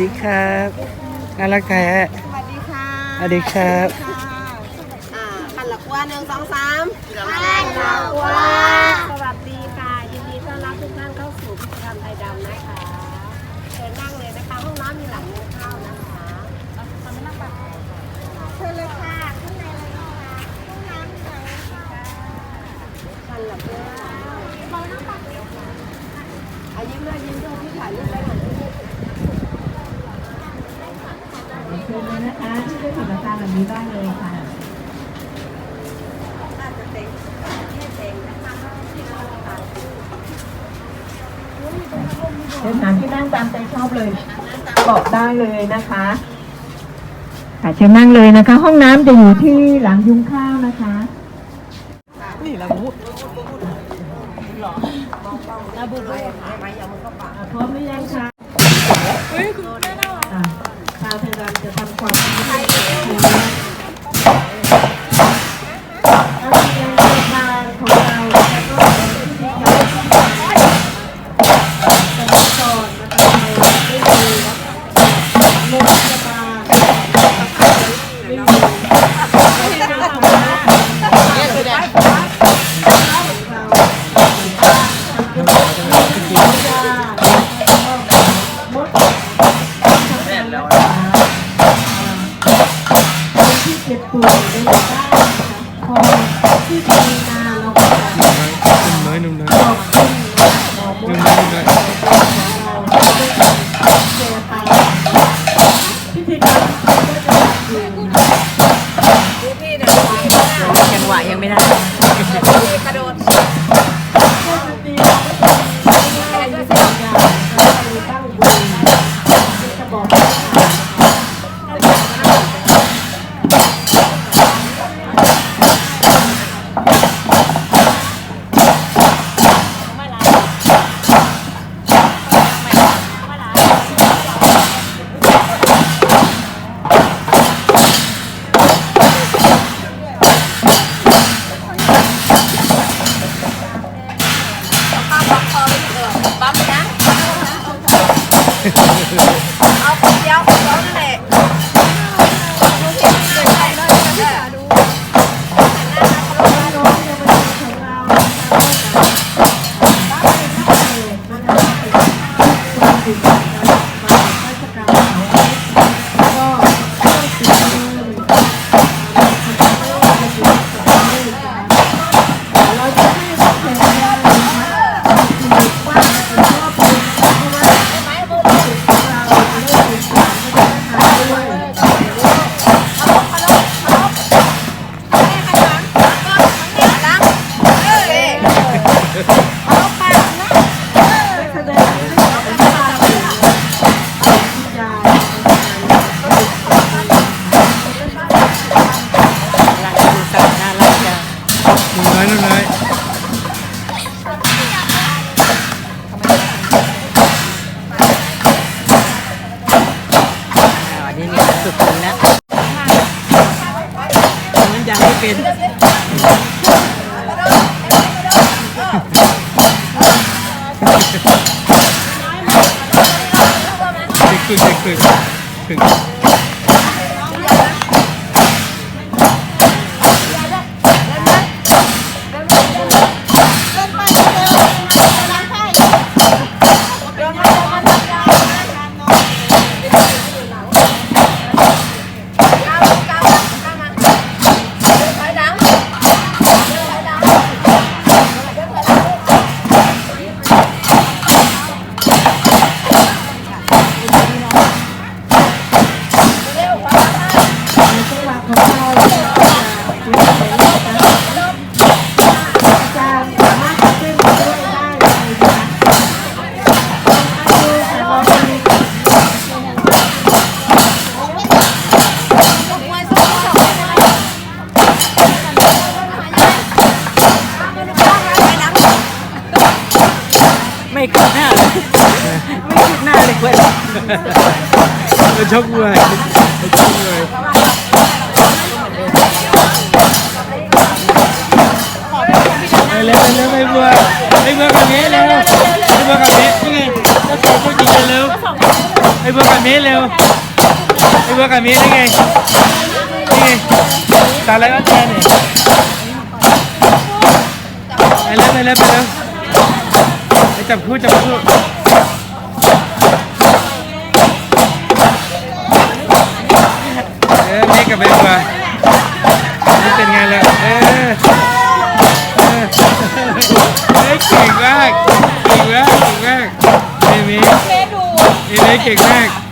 ดีครับน่ารักแท้สวัสดีค่ะสวัสดีครับค่ะอ่าขันหลักว่าหนึ่งสองสามขันหลักว่าสวัสดีค่ะยินดีต้อนรับทุกท่านเข้าสู่พิธีกรรมไทยดำนะคะเชิญนั่งเลยนะคะห้องน้ำมีหลังนึงเข้านะคะทำให้นั่งแบบเชิญเลยค่ะข้างในเลยนะคะห้องน้ำไหนค่ะคันหลับด้วยมองหน้าปัดเดียวค่ะอายิ้มด้วยยิ้มด้วยที่ถ่ายรูปได้หน่อย เชิญเลยนะคะที่ได้ถึงอาการแบบนี้ได้เลยค่ะอาจจะเต็งที่เต็งนะคะที่เราถ่ายเชิญหาที่นั่งตามใจชอบเลยบอกได้เลยนะคะค่ะเชิญนั่งเลยนะคะ ห้องน้ำจะอยู่ที่หลังยุ้งข้าวนะคะนี่ละมุดอะพร้อมหรือยังคะเฮ้ยคุณแม่น่ารัก ชาวไทยดำจะทำความดีให้กับ มันยังไไม่ขึ้นหน้าเลยไม่ขึ้นหน้าเลยเว้ยจะชกมวยจะชกมวยเร็วเร็วไปบัวไปบัวกับเมเร็วไปบัวกับเมฆนี่ไงเจ้าสาวผู้หญิงเร็วไปบัวกับเมเร็วว่ากับมีนี่ไงนี่ไงตาอะไรก็แทนเนี่ยไปแล้วไปแล้วไปแล้ว จับคู่จับคู่เออนี่กับเบลมานี่เป็นไงล่ะเออเออเฮ้ยเก่งมากเก่งมากเก่งมากเอมี่เมี่เก่งมากเมมสุขได้เกเขายิ้มาม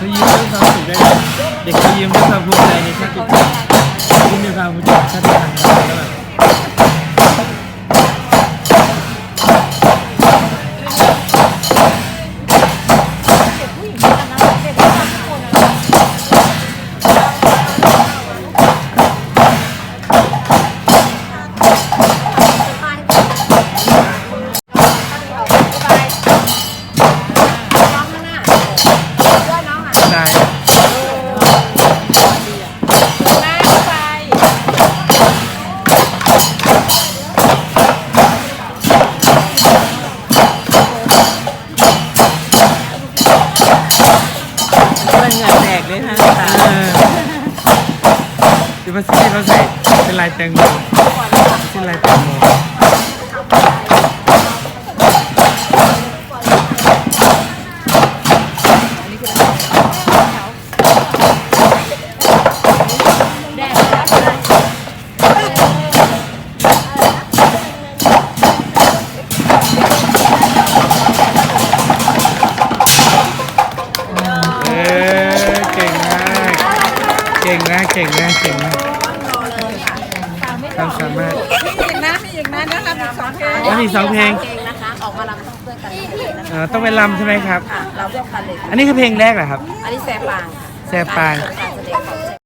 ภูมิใจในชาติพันธุ์ยิ้มด้วยความภูมิใจใเลยฮะตาเออดูภาษีเขาใส่เป็นลายแตงโมเป็นลายแตงโม เก่งมากเก่งมากเก่งมากความสามารถมีอีกนะมีอีกนะนะคะมีสองเพลงแล้วมีสองเพลงเองนะคะ ออกมาลำต้องเพื่อกันเลยนะคะเอ่อต้องเป็นลำใช่ไหมครับเราเพื่อกันเลยอันนี้คือเพลงแรกเหรอครับ อันนี้แสบปางแสบปางการแสดงของ